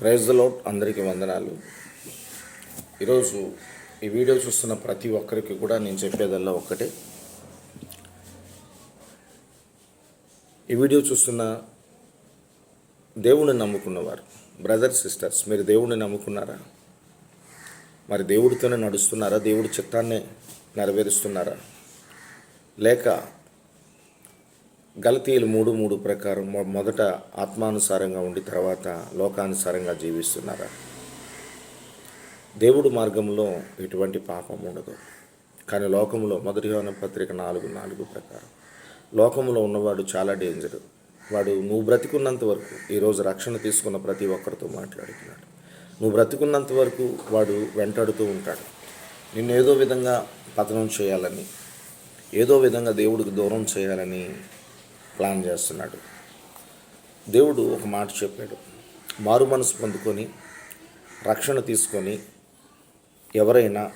Praise lot అందరికీ వందనాలు. ఈరోజు ఈ వీడియో చూస్తున్న ప్రతి ఒక్కరికి కూడా నేను చెప్పేదల్లా ఒక్కటే. ఈ వీడియో చూస్తున్న దేవుణ్ణి నమ్ముకున్నవారు బ్రదర్ సిస్టర్స్ మీరు దేవుణ్ణి నమ్ముకున్నారా? మరి దేవుడితోనే నడుస్తున్నారా? దేవుడి చిత్తాన్ని నెరవేరుస్తున్నారా? లేక గలతీయులు మూడు మూడు ప్రకారం మొదట ఆత్మానుసారంగా ఉండి తర్వాత లోకానుసారంగా జీవిస్తున్నారా? దేవుడు మార్గంలో ఎటువంటి పాపం ఉండదు. కానీ లోకంలో మొదటి యోహాను పత్రిక నాలుగు నాలుగు ప్రకారం లోకంలో ఉన్నవాడు చాలా డేంజర్. వాడు నువ్వు బ్రతికున్నంత వరకు ఈరోజు రక్షణ తీసుకున్న ప్రతి ఒక్కరితో మాట్లాడుతున్నాడు. నువ్వు బ్రతికున్నంత వరకు వాడు వెంటాడుతూ ఉంటాడు. నిన్ను ఏదో విధంగా పతనం చేయాలని ఏదో విధంగా దేవుడికి దూరం చేయాలని ప్లాన్ చేస్తున్నాడు. దేవుడు ఒక మాట చెప్పాడు. మారు మనసు పొందుకొని రక్షణ తీసుకొని ఎవరైనా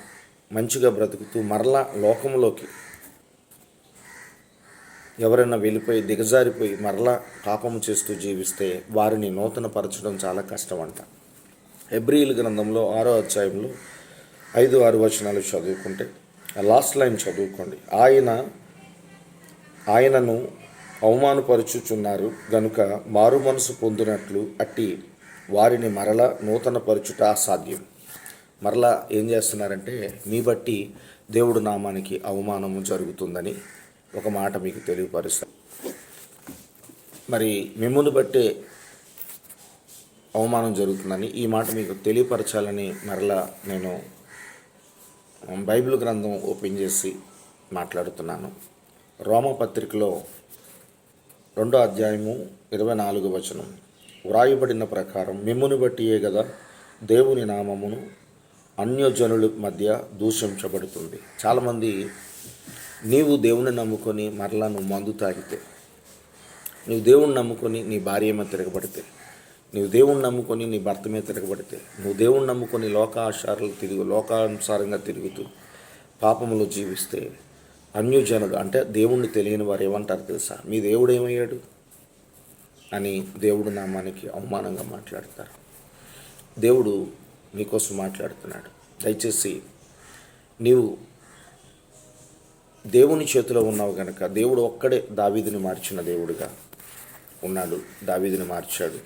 మంచిగా బ్రతుకుతూ మరలా లోకంలోకి ఎవరైనా వెళ్ళిపోయి దిగజారిపోయి మరలా పాపము చేస్తూ జీవిస్తే వారిని నూతన పరచడం చాలా కష్టం అంట ఎబ్రిల్ గ్రంథంలో ఆరో అధ్యాయంలో ఐదు ఆరు వచనాలు చదువుకుంటే లాస్ట్ లైన్ చదువుకోండి. ఆయన ఆయనను అవమానపరుచుచున్నారు. గనుక మారు మనసు పొందినట్లు అట్టి వారిని మరల నూతన పరుచుట అసాధ్యం. మరలా ఏం చేస్తున్నారంటే మీ బట్టి దేవుడు నామానికి అవమానము జరుగుతుందని ఒక మాట మీకు తెలియపరుస్తాను. మరి మిమ్మల్ని బట్టే అవమానం జరుగుతుందని ఈ మాట మీకు తెలియపరచాలని మరలా నేను బైబిల్ గ్రంథం ఓపెన్ చేసి మాట్లాడుతున్నాను. రోమపత్రికలో రెండో అధ్యాయము ఇరవై నాలుగు వచనం. వ్రాయబడిన ప్రకారం మిమ్ముని బట్టియే కదా దేవుని నామమును అన్యజనుల మధ్య దూషించబడుతుంది. చాలామంది నీవు దేవుని నమ్ముకొని మరలా నువ్వు మందు తాగితే నీవు దేవుని నమ్ముకొని నీ భార్య మీద తిరగబడితే నీవు దేవుణ్ణి నమ్ముకొని నీ భర్త మీద తిరగబడితే నువ్వు దేవుణ్ణి నమ్ముకొని లోకాచారాలు తిరుగు లోకానుసారంగా తిరుగుతూ పాపములో జీవిస్తే అన్యజనుడు అంటే దేవుణ్ణి తెలియని వారు ఏమంటారు తెలుసా? మీ దేవుడు ఏమయ్యాడు? అని దేవుడు నామానికి అవమానంగా మాట్లాడతారు. దేవుడు నీకోసం మాట్లాడుతున్నాడు. దయచేసి నీవు దేవుని చేతిలో ఉన్నావు గనక దేవుడు ఒక్కడే దావీదిని మార్చిన దేవుడిగా ఉన్నాడు దావీదిని మార్చాడు.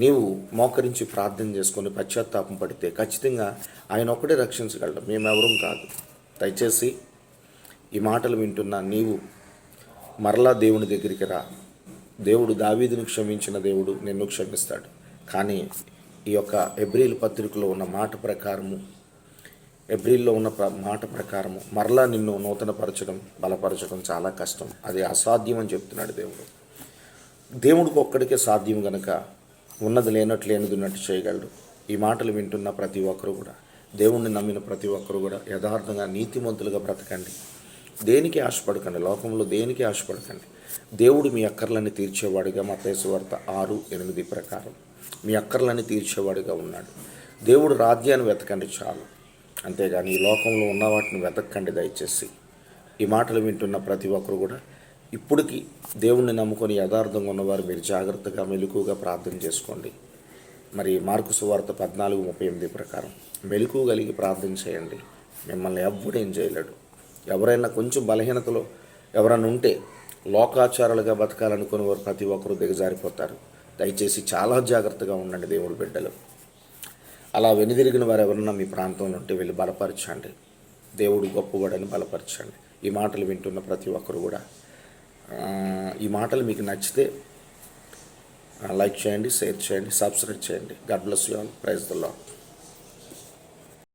నీవు మోకరించి ప్రార్థన చేసుకొని పశ్చాత్తాపం పడితే ఖచ్చితంగా ఆయన ఒక్కడే రక్షించగలడు. మేమెవరం కాదు. దయచేసి ఈ మాటలు వింటున్న నీవు మరలా దేవుని దగ్గరికి రా. దేవుడు దావీదును క్షమించిన దేవుడు నిన్ను క్షమిస్తాడు. కానీ ఈ యొక్క ఎబ్రిల్ పత్రికలో ఉన్న మాట ప్రకారము ఎబ్రిల్లో ఉన్న ప్ర మాట ప్రకారము మరలా నిన్ను నూతనపరచడం బలపరచడం చాలా కష్టం. అది అసాధ్యం అని చెప్తున్నాడు దేవుడు. దేవుడికి ఒక్కడికే సాధ్యం గనక ఉన్నది లేనట్టు లేనిది ఉన్నట్టు చేయగలడు. ఈ మాటలు వింటున్న ప్రతి ఒక్కరు కూడా దేవుణ్ణి నమ్మిన ప్రతి ఒక్కరు కూడా యథార్థంగా నీతిమంతులుగా బ్రతకండి. దేనికి ఆశపడకండి? లోకంలో దేనికి ఆశపడకండి? దేవుడు మీ అక్కర్లని తీర్చేవాడిగా మా వార్త ఆరు ఎనిమిది ప్రకారం. మీ అక్కర్లని తీర్చేవాడిగా ఉన్నాడు. దేవుడు రాజ్యాన్ని వెతకండి చాలు. అంతేగాని ఈ లోకంలో ఉన్న వాటిని వెతకండి దయచేసి. ఈ మాటలు వింటున్న ప్రతి ఒక్కరు కూడా ఇప్పటికి దేవుణ్ణి నమ్ముకొని యథార్థంగా ఉన్నవారు మీరు జాగ్రత్తగా మెలకుగా ప్రార్థన చేసుకోండి. మరి మార్కు సువార్త పద్నాలుగు ముప్పై ఎనిమిది ప్రకారం మెలకు కలిగి ప్రార్థన చేయండి. మిమ్మల్ని ఎవ్వడేం చేయలేడు. ఎవరైనా కొంచెం బలహీనతలో ఎవరైనా ఉంటే లోకాచారాలుగా బతకాలనుకునే వారు ప్రతి ఒక్కరూ దిగజారిపోతారు. దయచేసి చాలా జాగ్రత్తగా ఉండండి దేవుడి బిడ్డలు. అలా వెనుదిరిగిన వారు ఎవరన్నా మీ ప్రాంతంలో ఉంటే వెళ్ళి బలపరచండి. దేవుడు గొప్పవాడని బలపరచండి. ఈ మాటలు వింటున్న ప్రతి ఒక్కరు కూడా. ఈ మాటలు మీకు నచ్చితే లైక్ చేయండి షేర్ చేయండి సబ్స్క్రైబ్ చేయండి. God bless you all. Praise the Lord